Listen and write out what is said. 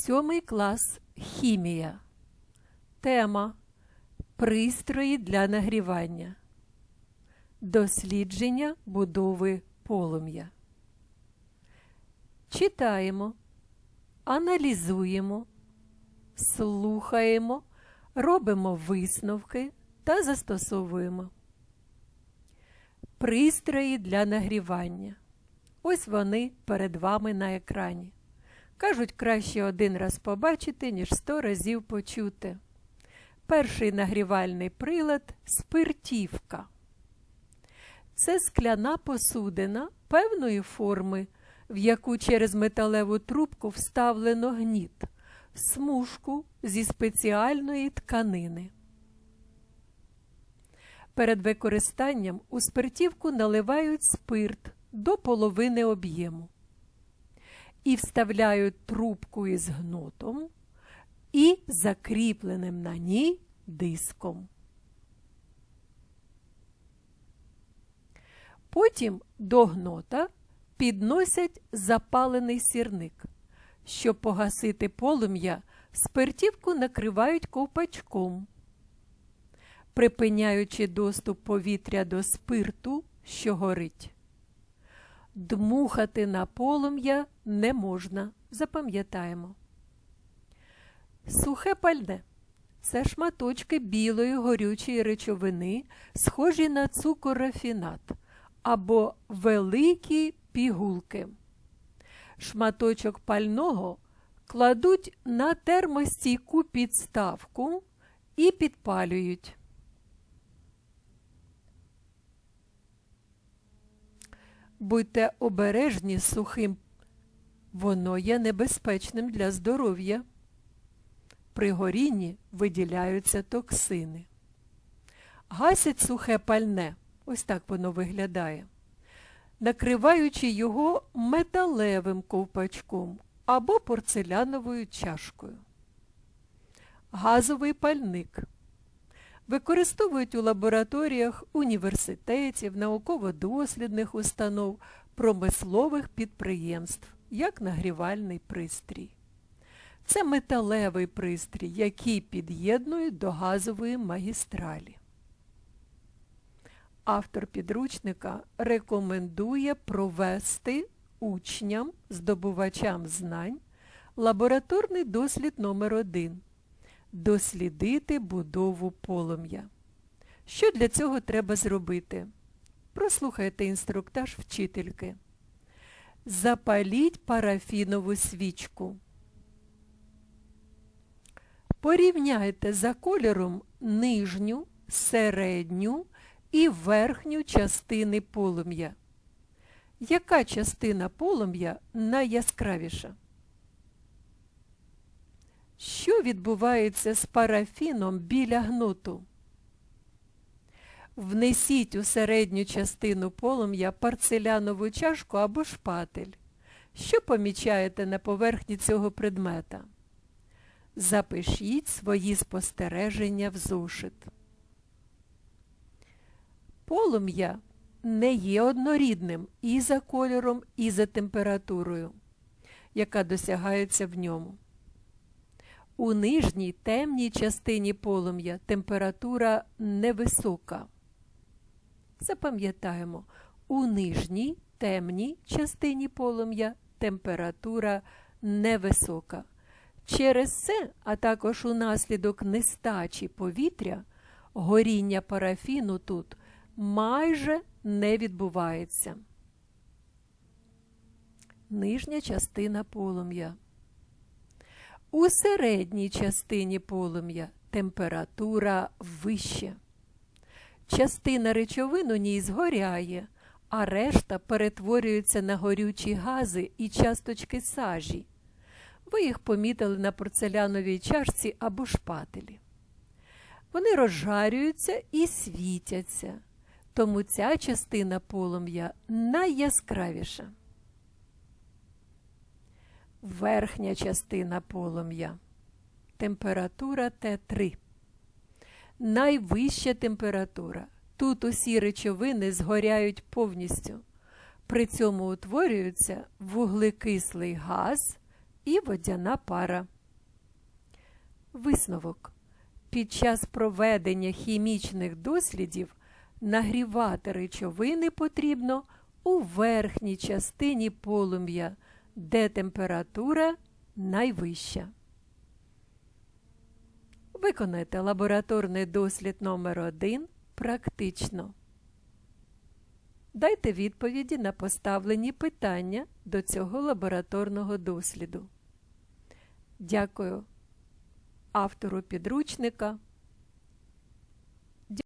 Сьомий клас Хімія. Тема Пристрої для нагрівання. Дослідження будови полум'я. Читаємо, аналізуємо, слухаємо, робимо висновки та застосовуємо. Пристрої для нагрівання. Ось вони перед вами на екрані. Кажуть, краще один раз побачити, ніж сто разів почути. Перший нагрівальний прилад спиртівка. Це скляна посудина певної форми, в яку через металеву трубку вставлено гніт, смужку зі спеціальної тканини. Перед використанням у спиртівку наливають спирт до половини об'єму і вставляють трубку із гнотом і закріпленим на ній диском. Потім до гнота підносять запалений сірник. Щоб погасити полум'я, спиртівку накривають ковпачком, припиняючи доступ повітря до спирту, що горить. Дмухати на полум'я не можна, запам'ятаємо. Сухе пальне це шматочки білої горючої речовини, схожі на цукор-рафінат або великі пігулки. Шматочок пального кладуть на термостійку підставку і підпалюють. Будьте обережні з сухим, воно є небезпечним для здоров'я. При горінні виділяються токсини. Гасять сухе пальне, ось так воно виглядає, накриваючи його металевим ковпачком або порцеляновою чашкою. Газовий пальник використовують у лабораторіях університетів, науково-дослідних установ, промислових підприємств, як нагрівальний пристрій. Це металевий пристрій, який під'єднують до газової магістралі. Автор підручника рекомендує провести учням, здобувачам знань лабораторний дослід номер 1 дослідити будову полум'я. Що для цього треба зробити? Прослухайте інструктаж вчительки. Запаліть парафінову свічку. Порівняйте за кольором нижню, середню і верхню частини полум'я. Яка частина полум'я найяскравіша? Що відбувається з парафіном біля гнуту? Внесіть у середню частину полум'я парцелянову чашку або шпатель. Що помічаєте на поверхні цього предмета? Запишіть свої спостереження в зошит. Полум'я не є однорідним і за кольором, і за температурою, яка досягається в ньому. У нижній темній частині полум'я температура невисока. Запам'ятаємо, у нижній темній частині полум'я температура невисока. Через це, а також унаслідок нестачі повітря, горіння парафіну тут майже не відбувається. Нижня частина полум'я. У середній частині полум'я температура вища. Частина речовин у ній згоряє, а решта перетворюється на горючі гази і часточки сажі. Ви їх помітили на порцеляновій чашці або шпателі. Вони розжарюються і світяться, тому ця частина полум'я найяскравіша верхня частина полум'я. Температура Т3. Найвища температура. Тут усі речовини згоряють повністю. При цьому утворюється вуглекислий газ і водяна пара. Висновок. Під час проведення хімічних дослідів нагрівати речовини потрібно у верхній частині полум'я, де температура найвища. Виконайте лабораторний дослід номер 1 практично. Дайте відповіді на поставлені питання до цього лабораторного досліду. Дякую автору підручника